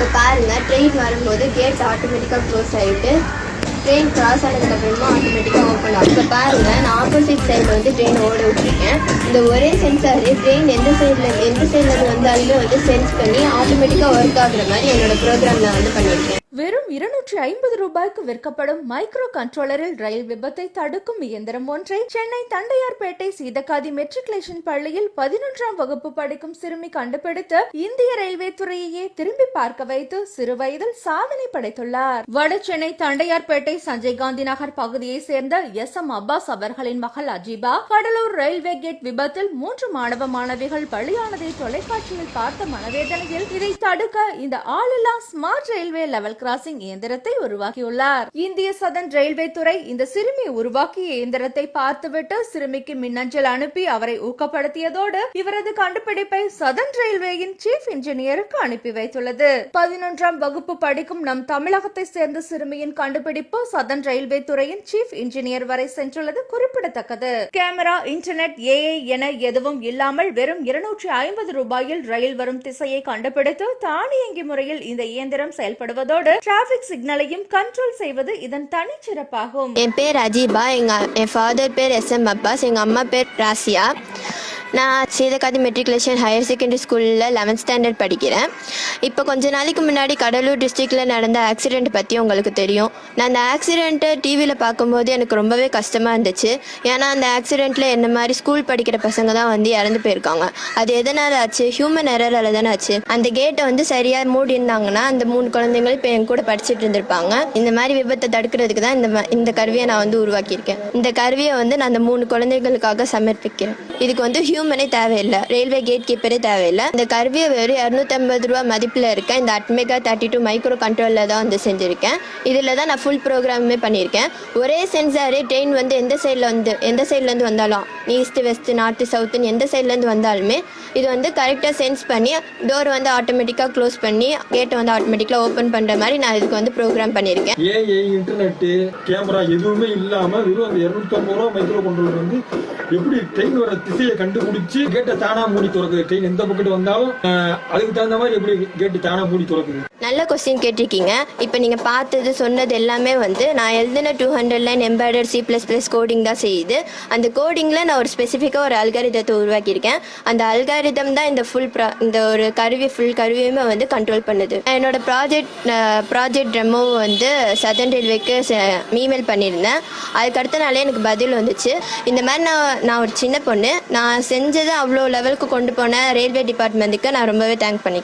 இப்போ பாருங்க ட்ரெயின் வரும்போது கேட் ஆட்டோமேட்டிக்காக க்ளோஸ் ஆகிட்டு ட்ரெயின் கிராஸ் ஆனதுக்கப்புறமா ஆட்டோமேட்டிக்காக ஓப்பன் ஆகும். இப்போ பாருங்க நான் ஆப்போசிட் சைடில் வந்து ட்ரெயின் ஓட விட்டுருக்கேன். இந்த ஒரே சென்சார் ட்ரெயின் எந்த சைடில் எந்த சைடில் வந்தாலுமே வந்து சென்ஸ் பண்ணி ஆட்டோமேட்டிக்காக ஒர்க் ஆகுற மாதிரி என்னோட ப்ரோக்ராம் நான் வந்து பண்ணியிருக்கேன். வெறும் இருநூற்றி ஐம்பது ரூபாய்க்கு விற்கப்படும் மைக்ரோ கண்ட்ரோலரில் ரயில் விபத்தை தடுக்கும் இயந்திரம் ஒன்றை சென்னை தண்டையார்பேட்டை சீதக்காதி மெட்ரிகுலேஷன் பள்ளியில் பதினொன்றாம் வகுப்பு படிக்கும் சிறுமி கண்டுபிடித்து இந்திய ரயில்வே துறையையே திரும்பி பார்க்க வைத்து சிறு வயதில் சாதனை படைத்துள்ளார். வட சென்னை தண்டையார்பேட்டை சஞ்சய் காந்தி நகர் பகுதியை சேர்ந்த எஸ். எம். அப்பாஸ் அவர்களின் மகள் அஜீபா கடலூர் ரயில்வே கேட் விபத்தில் மூன்று மாணவ மாணவிகள் பலியானதை தொலைக்காட்சியில் பார்த்த மனவேதனையில் இதை தடுக்க இந்த ஆளில்லா ஸ்மார்ட் ரயில்வே லெவல் கிராசிங் இயந்திரத்தை உருவாக்கியுள்ளார். இந்திய சதன் ரயில்வே துறை இந்த சிறுமி உருவாக்கிய இயந்திரத்தை பார்த்துவிட்டு சிறுமிக்கு மின்னஞ்சல் அனுப்பி அவரை ஊக்கப்படுத்தியதோடு இவரது கண்டுபிடிப்பை சதன் ரயில்வேயின் சீஃப் இன்ஜினியருக்கு அனுப்பி வைத்துள்ளது. பதினொன்றாம் வகுப்பு படிக்கும் நம் தமிழகத்தை சேர்ந்த சிறுமியின் கண்டுபிடிப்பு சதன் ரயில்வே துறையின் சீஃப் இன்ஜினியர் வரை சென்றுள்ளது குறிப்பிடத்தக்கது. கேமரா இன்டர்நெட் ஏஐ என எதுவும் இல்லாமல் வெறும் இருநூற்றி ஐம்பது ரூபாயில் ரயில் வரும் திசையை கண்டுபிடித்து தானியங்கி முறையில் இந்த இயந்திரம் செயல்படுவதோடு டிராபிக் சிக்னலையும் கண்ட்ரோல் செய்வது இதன் தனிச்சிறப்பாகும். என் பேர் அஜீபா. எங்க என் ஃபாதர் பேர் எஸ் எம் அப்பாஸ். எங்க அம்மா பேர் ராசியா. நான் சீதகாதி மெட்ரிகுலேஷன் ஹையர் செகண்டரி ஸ்கூலில் லெவன்த் ஸ்டாண்டர்ட் படிக்கிறேன். இப்போ கொஞ்ச நாளைக்கு முன்னாடி கடலூர் டிஸ்ட்ரிக்டில் நடந்த ஆக்சிடெண்ட் பற்றி உங்களுக்கு தெரியும். நான் அந்த ஆக்சிடெண்ட்டை டிவியில் பார்க்கும்போது எனக்கு ரொம்பவே கஷ்டமாக இருந்துச்சு. ஏன்னா அந்த ஆக்சிடெண்ட்டில் என்ன மாதிரி ஸ்கூல் படிக்கிற பசங்க தான் வந்து இறந்து போயிருக்காங்க. அது எதனால் ஆச்சு? ஹியூமன் எரரால் தானே ஆச்சு. அந்த கேட்டை வந்து சரியாக மூடி இருந்தாங்கன்னா அந்த மூணு குழந்தைங்களும் இப்போ என் கூட படிச்சுட்டு இருந்திருப்பாங்க. இந்த மாதிரி விபத்தை தடுக்கிறதுக்கு தான் இந்த இந்த கருவியை நான் வந்து உருவாக்கியிருக்கேன். இந்த கருவியை வந்து நான் அந்த மூணு குழந்தைகளுக்காக சமர்ப்பிக்கிறேன். இதுக்கு வந்து ஹியூ ஹியூமனே தேவையில்லை. ரயில்வே கேட் கீப்பரே தேவையில்லை. இந்த கருவியை வெறும் இரநூத்தம்பது ரூபா மதிப்பில் இருக்கேன் இந்த அட்மெகா தேர்ட்டி டூ மைக்ரோ கண்ட்ரோலில் தான் வந்து செஞ்சுருக்கேன். இதில் தான் நான் ஃபுல் ப்ரோக்ராமுமே பண்ணியிருக்கேன். ஒரே சென்சாரே ட்ரெயின் வந்து எந்த சைடில் வந்து எந்த சைட்லேருந்து வந்தாலும் ஈஸ்ட் வெஸ்ட் நார்த்து சவுத்துன்னு எந்த சைட்லேருந்து வந்தாலுமே இது வந்து கரெக்டாக சென்ஸ் பண்ணி டோர் வந்து ஆட்டோமேட்டிக்காக க்ளோஸ் பண்ணி கேட்டை வந்து ஆட்டோமேட்டிக்காக ஓப்பன் பண்ணுற மாதிரி நான் இதுக்கு வந்து ப்ரோக்ராம் பண்ணியிருக்கேன். ஏஐ இன்டர்நெட்டு கேமரா எதுவுமே இல்லாம வெறும் அந்த இருநூத்தம்பது ரூபா மைக்ரோ கண்ட்ரோலர் வந்து எப்படி ட்ரெயின் வர திசையை கண்டுபிடிச்சு கேட்டை தானா மூடி திறக்குது? ட்ரெயின் எந்த பக்கத்து வந்தாலும் அதுக்கு தகுந்த மாதிரி எப்படி கேட்டு தானா மூடி திறக்குது? நல்ல கொஸ்டின் கேட்டிருக்கீங்க. இப்போ நீங்கள் பார்த்தது சொன்னது எல்லாமே வந்து நான் எழுதின two hundred line embroider C plus plus coding தான் செய்யுது. அந்த கோடிங்கில் நான் ஒரு ஸ்பெசிஃபிக்காக ஒரு அல்காரிதத்தை உருவாக்கியிருக்கேன். அந்த அல்காரிதம் தான் இந்த ஃபுல் ப்ரா இந்த ஒரு கருவி ஃபுல் கருவியுமே வந்து கண்ட்ரோல் பண்ணுது. என்னோட ப்ராஜெக்ட் ப்ராஜெக்ட் ரெமோ வந்து சதன் ரயில்வேக்கு இமெயில் பண்ணியிருந்தேன். அதுக்கு அடுத்த நாளே எனக்கு பதில் வந்துச்சு. இந்த மாதிரி நான் நான் ஒரு சின்ன பொண்ணு. நான் செஞ்சதை அவ்வளோ லெவலுக்கு கொண்டு போன ரயில்வே டிபார்ட்மெண்ட்டுக்கு நான் ரொம்பவே தேங்க் பண்ணி